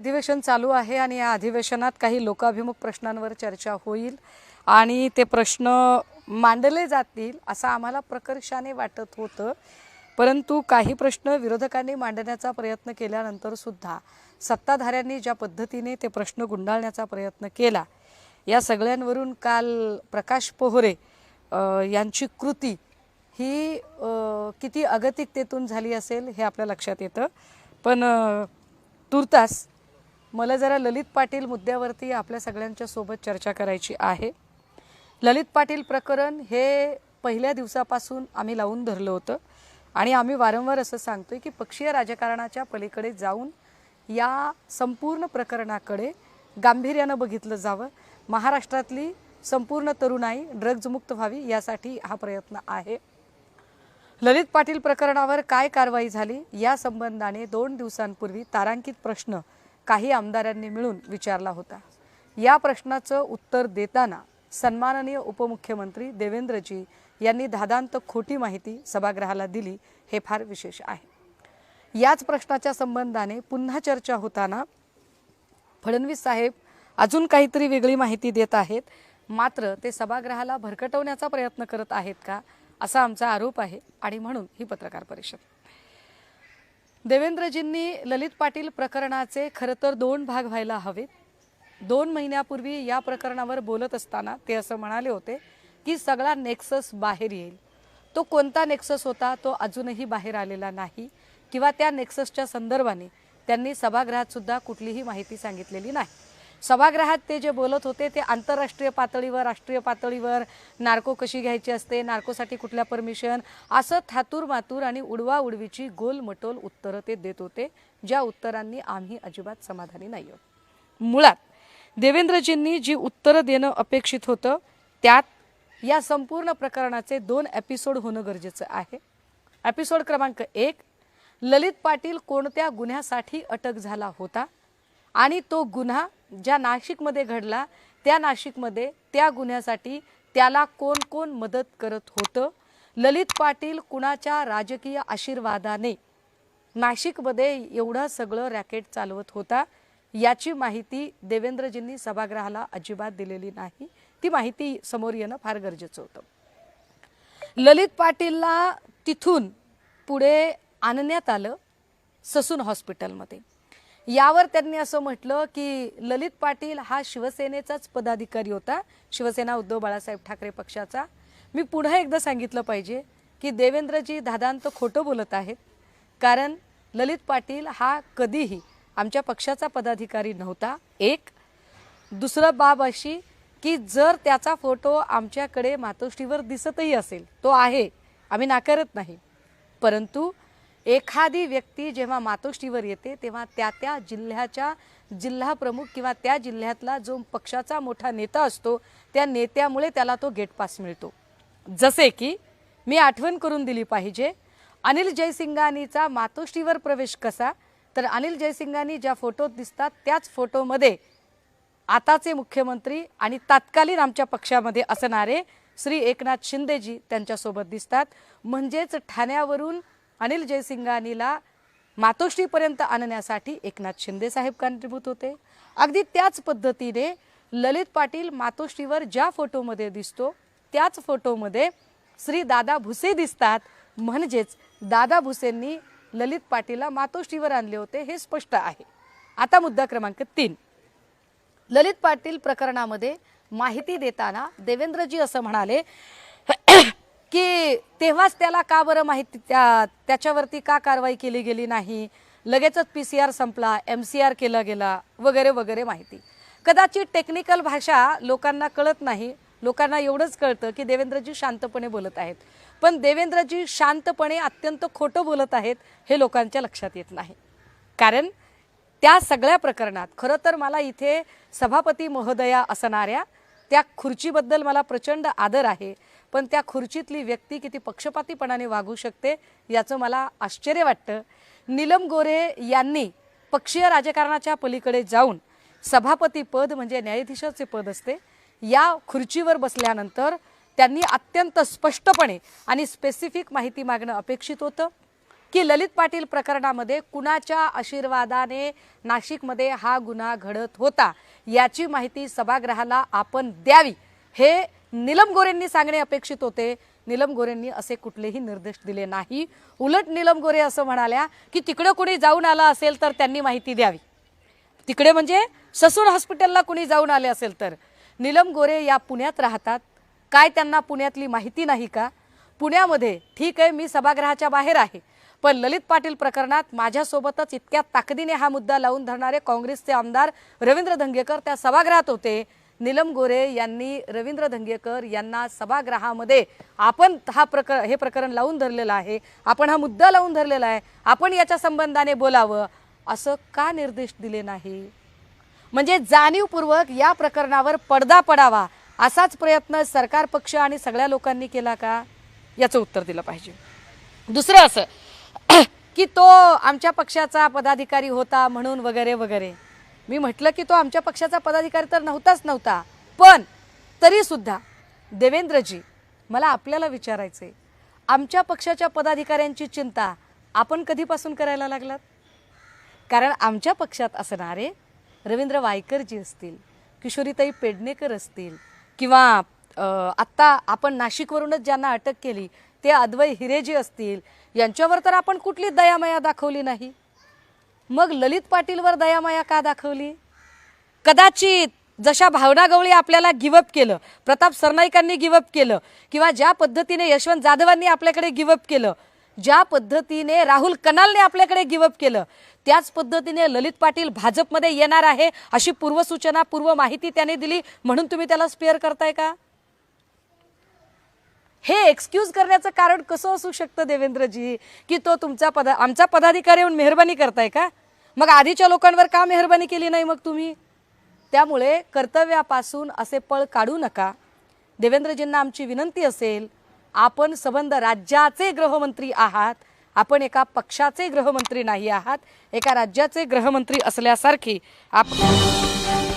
अधिवेशन चालू आहे आणि या अधिवेशनात काही लोकाभिमुख प्रश्नांवर चर्चा होईल आणि ते प्रश्न मांडले जातील असं आम्हाला प्रकर्षाने वाटत होतं. परंतु काही प्रश्न विरोधकांनी मांडण्याचा प्रयत्न केल्यानंतर सुद्धा सत्ताधाऱ्यांनी ज्या पद्धतीने ते प्रश्न गुंडाळण्याचा प्रयत्न केला या सगळ्यांवरून काल प्रकाश पोहरे यांची कृती ही किती अगतिकतेतून झाली असेल हे आपल्या लक्षात येतं. पण तुर्तास मला जरा ललित पाटील मुद्द्यावरती आपल्या सगळ्यांच्या सोबत चर्चा करायची आहे. ललित पाटील प्रकरण हे पहिल्या दिवसापासून आम्ही लावून धरलं होतं आणि आम्ही वारंवार असं सांगतोय की पक्षीय राजकारणाच्या पलीकडे जाऊन या संपूर्ण प्रकरणाकडे गांभीर्यानं बघितलं जावं. महाराष्ट्रातली संपूर्ण तरुणाई ड्रग्जमुक्त व्हावी यासाठी हा प्रयत्न आहे. ललित पाटील प्रकरणावर काय कारवाई झाली या संबंधाने दोन दिवसांपूर्वी तारांकित प्रश्न काही आमदारांनी मिळून विचारला होता. या प्रश्नाचं उत्तर देताना सन्माननीय उपमुख्यमंत्री देवेंद्रजी यांनी धादांत खोटी माहिती सभागृहाला दिली हे फार विशेष आहे. याच प्रश्नाच्या संबंधाने पुन्हा चर्चा होताना फडणवीस साहेब अजून काहीतरी वेगळी माहिती देत आहेत. मात्र ते सभागृहाला भरकटवण्याचा प्रयत्न करत आहेत का असा आमचा आरोप आहे आणि म्हणून ही पत्रकार परिषद. देवेंद्रजींनी ललित पाटील प्रकरणाचे खरं तर दोन भाग व्हायला हवेत. दोन महिन्यापूर्वी या प्रकरणावर बोलत असताना ते असं म्हणाले होते की सगळा नेक्सस बाहेर येईल. तो कोणता नेक्सस होता तो अजूनही बाहेर आलेला नाही किंवा त्या नेक्ससच्या संदर्भाने त्यांनी सभागृहात सुद्धा कुठलीही माहिती सांगितलेली नाही. सभागृहात ते जे बोलत होते ते आंतरराष्ट्रीय पातळीवर राष्ट्रीय पातळीवर नार्को कशी घ्यायची असते नार्कोसाठी कुठल्या परमिशन असं थातूर मातूर आणि उडवा उडवीची गोलमटोल उत्तरं ते देत होते ज्या उत्तरांनी आम्ही अजिबात समाधानी नाही आहोत मुळात देवेंद्रजींनी जी उत्तरं देणं अपेक्षित होतं त्यात या संपूर्ण प्रकरणाचे दोन एपिसोड होणं गरजेचं आहे. एपिसोड क्रमांक एक ललित पाटील कोणत्या गुन्ह्यासाठी अटक झाला होता? आणि तो गुन्हा ज्या नाशिकमध्ये घडला त्या नाशिकमध्ये त्या गुन्ह्यासाठी त्याला कोण कोण मदत करत होतं? ललित पाटील कुणाच्या राजकीय आशीर्वादाने नाशिकमध्ये एवढं सगळं रॅकेट चालवत होता? याची माहिती देवेंद्रजींनी सभागृहाला अजिबात दिलेली नाही. ती माहिती समोर येणं फार गरजेचं होतं. ललित पाटीलला तिथून पुढे आणण्यात आलं ससून हॉस्पिटलमध्ये. यावर त्यांनी असं म्हटलं की ललित पाटील हा शिवसेनेचाच पदाधिकारी होता. शिवसेना उद्धव बाळासाहेब ठाकरे पक्षाचा. मी पुन्हा एकदा सांगितलं पाहिजे की देवेंद्रजी दादांत खोटं बोलत आहेत. कारण ललित पाटील हा कधीही आमच्या पक्षाचा पदाधिकारी नव्हता एक. दुसरं बाब अशी की जर त्याचा फोटो आमच्याकडे मातोश्रीवर दिसतही असेल तो आहे आम्ही नाकारत नाही. परंतु एखादी व्यक्ती जेव्हा मातोश्रीवर येते तेव्हा त्या त्या जिल्ह्याच्या जिल्हा प्रमुख किंवा त्या जिल्ह्यातला जो पक्षाचा मोठा नेता असतो त्या नेत्यामुळे त्याला तो गेट पास मिळतो. जसे की मी आठवण करून दिली पाहिजे अनिल जयसिंगानीचा मातोश्रीवर प्रवेश कसा? तर अनिल जयसिंगानी ज्या फोटोत दिसतात त्याच फोटोमध्ये आताचे मुख्यमंत्री आणि तत्कालीन आमच्या पक्षामध्ये असणारे श्री एकनाथ शिंदेजी त्यांच्यासोबत दिसतात. म्हणजेच ठाण्यावरून अनिल जयसिंगानीला मातोश्रीपर्यंत आणण्यासाठी एकनाथ शिंदे साहेब कारणीभूत होते. अगदी त्याच पद्धतीने ललित पाटील मातोश्रीवर ज्या फोटोमध्ये दिसतो त्याच फोटोमध्ये श्री दादा भुसे दिसतात. म्हणजेच दादा भुसेंनी ललित पाटीलला मातोश्रीवर आणले होते हे स्पष्ट आहे. आता मुद्दा क्रमांक तीन. ललित पाटील प्रकरणामध्ये माहिती देताना देवेंद्रजी असं म्हणाले की तेव्हाच त्याला का बरं माहिती त्या त्याच्यावरती का कारवाई केली गेली नाही? लगेचच पी सी आर संपला एम सी आर केला गेला वगैरे वगैरे माहिती. कदाचित टेक्निकल भाषा लोकांना कळत नाही. लोकांना एवढंच कळतं की देवेंद्रजी शांतपणे बोलत आहेत. पण देवेंद्रजी शांतपणे अत्यंत खोटं बोलत आहेत हे लोकांच्या लक्षात येत नाही. कारण त्या सगळ्या प्रकरणात खरं तर मला इथे सभापती महोदया असणाऱ्या त्या खुर्चीबद्दल मला प्रचंड आदर आहे. पण त्या खुर्चीतली व्यक्ती किती पक्षपातीपणाने वागू शकते याचं मला आश्चर्य वाटतं. नीलम गोरे यांनी पक्षीय राजकारणाच्या पलीकडे जाऊन सभापती पद म्हणजे न्यायाधीशाचे पद असते या खुर्चीवर बसल्यानंतर त्यांनी अत्यंत स्पष्टपणे आणि स्पेसिफिक माहिती मागणं अपेक्षित होतं की ललित पाटील प्रकरणामध्ये कुणाच्या आशीर्वादाने नाशिकमध्ये हा गुन्हा घडत होता याची माहिती सभागृहाला आपण द्यावी हे निलम गोरेंनी सांगणे अपेक्षित होते. निलम गोरेंनी असे कुठलेही निर्देश दिले नाही. उलट निलम गोरे असं म्हणाल्या की तिकडं कुणी जाऊन आला असेल तर त्यांनी माहिती द्यावी. तिकडे म्हणजे ससून हॉस्पिटलला कुणी जाऊन आले असेल तर. निलम गोरे या पुण्यात राहतात. काय त्यांना पुण्यातली माहिती नाही का? पुण्यामध्ये ठीक आहे मी सभागृहाच्या बाहेर आहे. पण ललित पाटील प्रकरणात माझ्यासोबतच इतक्या ताकदीने हा मुद्दा लावून धरणारे काँग्रेसचे आमदार रवींद्र धंगेकर त्या सभागृहात होते. नीलम गोरे यांनी रवींद्र धंगेकर यांना सभागृहामध्ये आपण हा प्रकर हे प्रकरण लावून धरलेलं आहे. आपण हा मुद्दा लावून धरलेला आहे. आपण याच्या संबंधाने बोलावं. असं का निर्देश दिले नाही? म्हणजे जाणीवपूर्वक या प्रकरणावर पडदा पडावा असाच प्रयत्न सरकार पक्ष आणि सगळ्या लोकांनी केला का? याचं उत्तर दिलं पाहिजे. दुसरं असं की तो आमच्या पक्षाचा पदाधिकारी होता म्हणून वगैरे वगैरे. मी म्हटलं की तो आमच्या पक्षाचा पदाधिकारी तर नव्हताच नव्हता. पण तरीसुद्धा देवेंद्रजी मला आपल्याला विचारायचं आहे आमच्या पक्षाच्या पदाधिकाऱ्यांची चिंता आपण कधीपासून करायला लागलात? कारण आमच्या पक्षात असणारे रवींद्र वायकरजी असतील किशोरीताई पेडणेकर असतील किंवा आत्ता आपण नाशिकवरूनच ज्यांना अटक केली ते अद्वय हिरेजी असतील यांच्यावर तर आपण कुठली दयामया दाखवली नाही. मग ललित पाटीलवर दयामाया का दाखवली? कदाचित जशा भावना गवळी आपल्याला गिवअप केलं प्रताप सरनाईकांनी गिवअप केलं किंवा ज्या पद्धतीने यशवंत जाधवांनी आपल्याकडे गिवअप केलं ज्या पद्धतीने राहुल कनालने आपल्याकडे गिवअप केलं त्याच पद्धतीने ललित पाटील भाजपमध्ये येणार आहे अशी पूर्वसूचना पूर्व माहिती त्याने दिली म्हणून तुम्ही त्याला स्पेअर करताय का? हे एक्सक्यूज करण्याचं कारण कसं असू शकतं देवेंद्रजी? की तो तुमचा पदा आमचा पदाधिकारी येऊन मेहरबानी करताय का? मग आधीच्या लोकांवर का मेहरबानी केली नाही मग तुम्ही? त्यामुळे कर्तव्यापासून असे पळ काढू नका. देवेंद्रजींना आमची विनंती असेल आपण संबंध राज्याचे गृहमंत्री आहात आपण एका पक्षाचे गृहमंत्री नाही आहात एका राज्याचे गृहमंत्री असल्यासारखी आपण